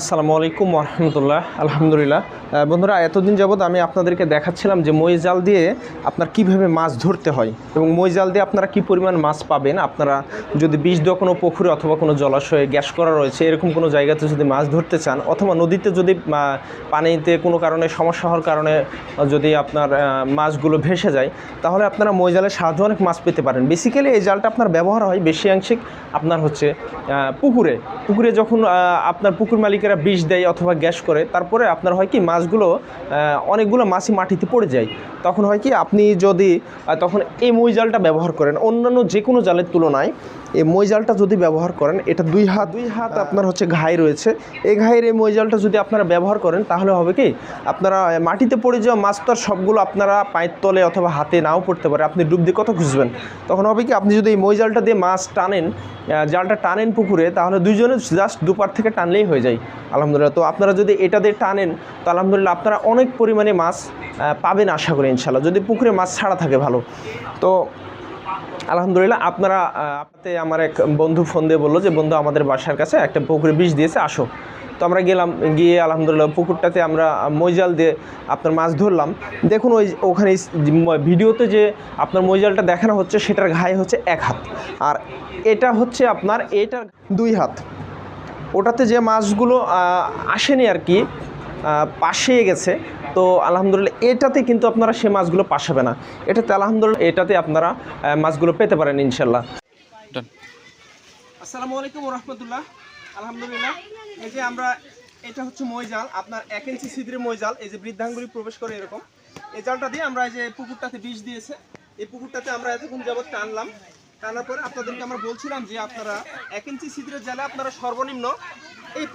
আসসালামু আলাইকুম রহমতুল্লাহ আলহামদুলিল্লাহ। বন্ধুরা, এতদিন যাবৎ আমি আপনাদেরকে দেখাচ্ছিলাম যে মই জাল দিয়ে আপনার কীভাবে মাছ ধরতে হয় এবং মই জাল দিয়ে আপনারা কি পরিমাণ মাছ পাবেন। আপনারা যদি বিষ দেওয়া কোনো পুকুরে অথবা কোনো জলাশয়ে গ্যাস করা রয়েছে, এরকম কোনো জায়গাতে যদি মাছ ধরতে চান, অথবা নদীতে যদি পানিতে কোনো কারণে সমস্যা হওয়ার কারণে যদি আপনার মাছগুলো ভেসে যায়, তাহলে আপনারা মই জালের সাহায্যে অনেক মাছ পেতে পারেন। বেসিক্যালি এই জালটা আপনার ব্যবহার হয় বেশি আংশিক আপনার হচ্ছে পুকুরে। পুকুরে যখন আপনার পুকুর মালিকেরা বিষ দেয় অথবা গ্যাস করে তারপরে আপনার হয় কি মাছগুলো অনেকগুলো মাছই মাটিতে পড়ে যায়। তখন হয় কি আপনি যদি তখন এই মই জালটা ব্যবহার করেন। অন্যান্য যে কোনো জালের তুলনায় এই মই জালটা যদি ব্যবহার করেন এটা দুই হাত দুই হাত আপনার হচ্ছে ঘাই রয়েছে। এই ঘাইয়ের এই মই জালটা যদি আপনারা ব্যবহার করেন তাহলে হবে কি আপনারা মাটিতে পড়ে যাওয়া মাছ তো আর সবগুলো আপনারা পায়ের তলে অথবা হাতে নাও পড়তে পারে। আপনি ডুব দিয়ে কত খুঁজবেন? তখন হবে কি আপনি যদি এই মই জালটা দিয়ে মাছ টানেন জালটা টানেন পুকুরে তাহলে দুইজনে জাস্ট দুপার থেকে টানলেই হয়ে যায়। আলহামদুলিল্লাহ, তো আপনারা যদি এটা দিয়ে টানেন, তো আলহামদুলিল্লাহ আপনারা অনেক পরিমাণে মাছ পাবেন আশা করি ইনশাল্লাহ যদি পুকুরে মাছ ছাড়া থাকে ভালো। তো আলহামদুলিল্লাহ, আপনারা আপনাতে আমার এক বন্ধু ফোন দিয়ে বলল যে, বন্ধু, আমাদের বাসার কাছে একটা পুকুরে বিষ দিয়েছে, আসো। তো আমরা গেলাম, গিয়ে আলহামদুলিল্লাহ পুকুরটাতে আমরা মইজাল দিয়ে আপনার মাছ ধরলাম। দেখুন, ওই ওখানে ভিডিওতে যে আপনার মইজালটা দেখানো হচ্ছে, সেটার ঘায়ে হচ্ছে এক হাত। আর এটা হচ্ছে আপনার, এটার দুই হাত। ওটাতে যে মাছগুলো আসেনি আর কি পাশে গেছে। তো আলহামদুলিল্লাহ এটাতে কিন্তু আপনারা সে মাছগুলো পাশাবে না। এটাতে আলহামদুলিল্লাহ এটাতে আপনারা মাছগুলো পেতে পারেন ইনশাল্লাহ। আসসালামু আলাইকুম রহমতুল্লাহ। আলহামদুলিল্লাহ এই যে আমরা এটা হচ্ছে মইজাল আপনার এক ইঞ্চি ছিদ্রে মইজাল এই যে বৃদ্ধাঙ্গুলি প্রবেশ করে এরকম। এই জালটা দিয়ে আমরা এই যে পুকুরটাতে বিষ দিয়েছে। এই পুকুরটাতে আমরা এতক্ষণ যাবত টানলাম। টানার পরে আপনাদেরকে আমরা বলছিলাম যে আপনারা এক ইঞ্চি ছিদ্রের জালে আপনারা সর্বনিম্ন এই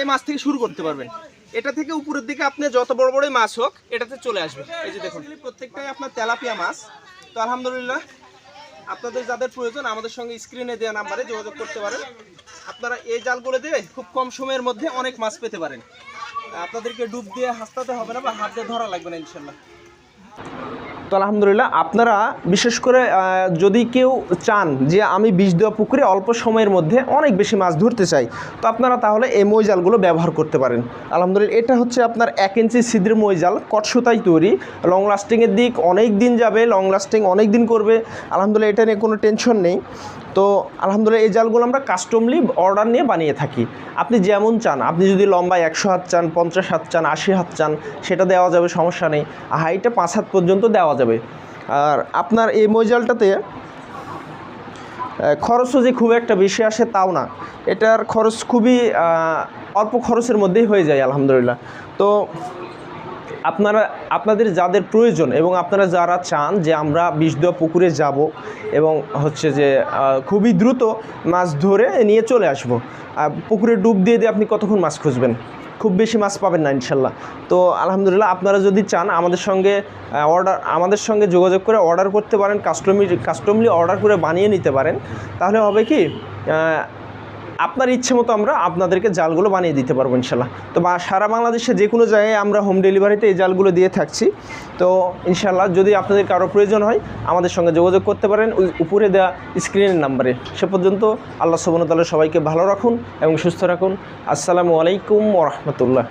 এই মাছ থেকে শুরু করতে পারবেন। এটা থেকে উপরের দিকে আপনি যত বড় বড়ই মাছ হোক, এটাতে চলে আসবে। এই যে দেখুন, প্রত্যেকটাই আপনার তেলাপিয়া মাছ। তো আলহামদুলিল্লাহ, আপনাদের যাদের প্রয়োজন, আমাদের সঙ্গে স্ক্রিনে দেওয়া নাম্বারে যোগাযোগ করতে পারেন। আপনারা এই জালগুলো দিয়ে খুব কম সময়ের মধ্যে অনেক মাছ পেতে পারেন। আপনাদেরকে ডুব দিয়ে হাসতে হবে না বা হাত দিয়ে ধরা লাগবে না, ইনশাল্লাহ। তো আলহামদুলিল্লাহ, আপনারা বিশেষ করে যদি কেউ চান যে আমি বিষ দেওয়া পুকুরে অল্প সময়ের মধ্যে অনেক বেশি মাছ ধরতে চাই, তো আপনারা তাহলে এই মইজালগুলো ব্যবহার করতে পারেন। আলহামদুলিল্লাহ, এটা হচ্ছে আপনার এক ইঞ্চি ছিদ্র মইজাল কটসুতাই তৈরি। লং লাস্টিংয়ের দিক অনেক দিন যাবে লং লাস্টিং অনেক দিন করবে। আলহামদুলিল্লাহ, এটা নিয়ে কোনো টেনশন নেই। তো আলহামদুলিল্লাহ এই জালগুলো আমরা কাস্টমলি অর্ডার নিয়ে বানিয়ে থাকি। আপনি যেমন চান, আপনি যদি লম্বা একশো হাত চান, পঞ্চাশ হাত চান, আশি হাত চান, সেটা দেওয়া যাবে, সমস্যা নেই। হাইটে পাঁচ হাত পর্যন্ত দেওয়া যাবে। আর আপনার এই মইজালটাতে খরচও যে খুব একটা বেশি আসে তাও না। এটার খরচ খুবই অল্প খরচের মধ্যেই হয়ে যায়, আলহামদুলিল্লাহ। তো আপনারা, আপনাদের যাদের প্রয়োজন এবং আপনারা যারা চান যে আমরা বিষ দেওয়া পুকুরে যাব এবং হচ্ছে যে খুবই দ্রুত মাছ ধরে নিয়ে চলে আসব। পুকুরে ডুব দিয়ে দিয়ে আপনি কতক্ষণ মাছ খুঁজবেন? খুব বেশি মাছ পাবেন না, ইনশাল্লাহ। তো আলহামদুলিল্লাহ, আপনারা যদি চান, আমাদের সঙ্গে অর্ডার আমাদের সঙ্গে যোগাযোগ করে অর্ডার করতে পারেন কাস্টমি কাস্টমলি অর্ডার করে বানিয়ে নিতে পারেন। তাহলে হবে কি আপনার ইচ্ছে মতো আমরা আপনাদেরকে জালগুলো বানিয়ে দিতে পারব ইনশাল্লাহ। তো বা সারা বাংলাদেশে যে কোনো জায়গায় আমরা হোম ডেলিভারিতে এই জালগুলো দিয়ে থাকছি। তো ইনশাল্লাহ যদি আপনাদের কারও প্রয়োজন হয়, আমাদের সঙ্গে যোগাযোগ করতে পারেন। ওই উপরে দেওয়া স্ক্রিনের নাম্বারে। সে পর্যন্ত আল্লাহ সুবনতাল্লাহ সবাইকে ভালো রাখুন এবং সুস্থ রাখুন। আসসালামু আলাইকুম ওরহমতুল্লাহ